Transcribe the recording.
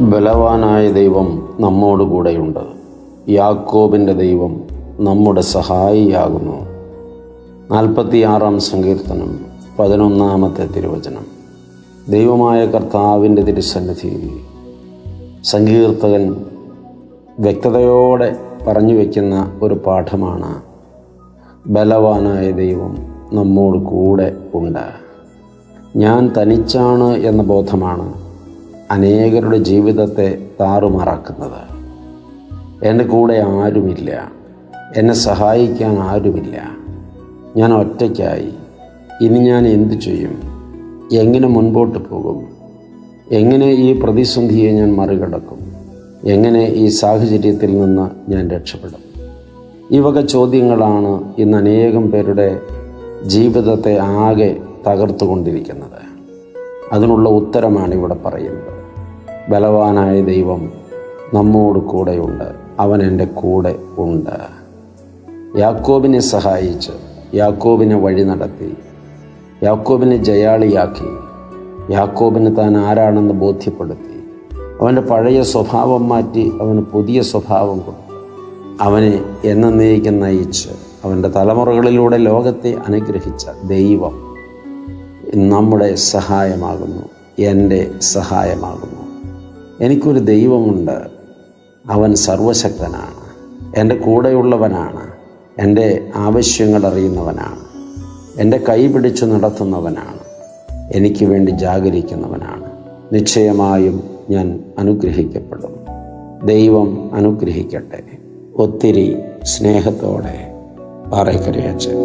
ബലവാനായ ദൈവം നമ്മോട് കൂടെയുണ്ട് യാക്കോബിന്റെ ദൈവം നമ്മുടെ സഹായിയാകുന്നു. നാൽപ്പത്തിയാറാം സങ്കീർത്തനം പതിനൊന്നാമത്തെ തിരുവചനം. ദൈവമായ കർത്താവിന്റെ തിരുസന്നിധി സങ്കീർത്തകൻ വ്യക്തതയോടെ പറഞ്ഞു വയ്ക്കുന്ന ഒരു പാഠമാണ് ബലവാനായ ദൈവം നമ്മോട് കൂടെ ഉണ്ട്. ഞാൻ തനിച്ചാണ് എന്ന ബോധമാണ് അനേകരുടെ ജീവിതത്തെ താറുമാറാക്കുന്നത്. എന്റെ കൂടെ ആരുമില്ല. എന്നെ സഹായിക്കാൻ ആരുമില്ല. ഞാൻ ഒറ്റയ്ക്കായി. ഇനി ഞാൻ എന്തു ചെയ്യും? എങ്ങനെ മുൻപോട്ട് പോകും? എങ്ങനെ ഈ പ്രതിസന്ധിയെ ഞാൻ മറികടക്കും? എങ്ങനെ ഈ സാഹചര്യത്തിൽ നിന്ന് ഞാൻ രക്ഷപ്പെടും? ഈ വക ചോദ്യങ്ങളാണ് ഇന്ന് അനേകം പേരുടെ ജീവിതത്തെ ആകെ തകർത്തുകൊണ്ടിരിക്കുന്നത്. അതിനുള്ള ഉത്തരമാണ് ഇവിടെ പറയുന്നത്. ബലവാനായ ദൈവം നമ്മോട് കൂടെയുണ്ട് അവൻ എന്റെ കൂടെ ഉണ്ട്. യാക്കോബിനെ സഹായിച്ച് യാക്കോബിനെ വഴി നടത്തി യാക്കോബിനെ ജയാളിയാക്കി യാക്കോബിന് താൻ ആരാണെന്ന് ബോധ്യപ്പെടുത്തി അവന്റെ പഴയ സ്വഭാവം മാറ്റി അവന് പുതിയ സ്വഭാവം കൊടുത്തു. അവനെ എന്നേക്കും നയിച്ച് അവന്റെ തലമുറകളിലൂടെ ലോകത്തെ അനുഗ്രഹിച്ച ദൈവം നമ്മുടെ സഹായമാകുന്നു. എന്റെ സഹായമാകുന്നു. എനിക്കൊരു ദൈവമുണ്ട്. അവൻ സർവശക്തനാണ്. എന്റെ കൂടെയുള്ളവനാണ്. എന്റെ ആവശ്യങ്ങൾ അറിയുന്നവനാണ്. എന്റെ കൈ പിടിച്ചു നടത്തുന്നവനാണ്. എനിക്ക് വേണ്ടി ജാഗരിക്കുന്നവനാണ്. നിശ്ചയമായും ഞാൻ അനുഗ്രഹിക്കപ്പെടും. ദൈവം അനുഗ്രഹിക്കട്ടെ. ഒത്തിരി സ്നേഹത്തോടെ പാറയ്ക്കരയച്ചൻ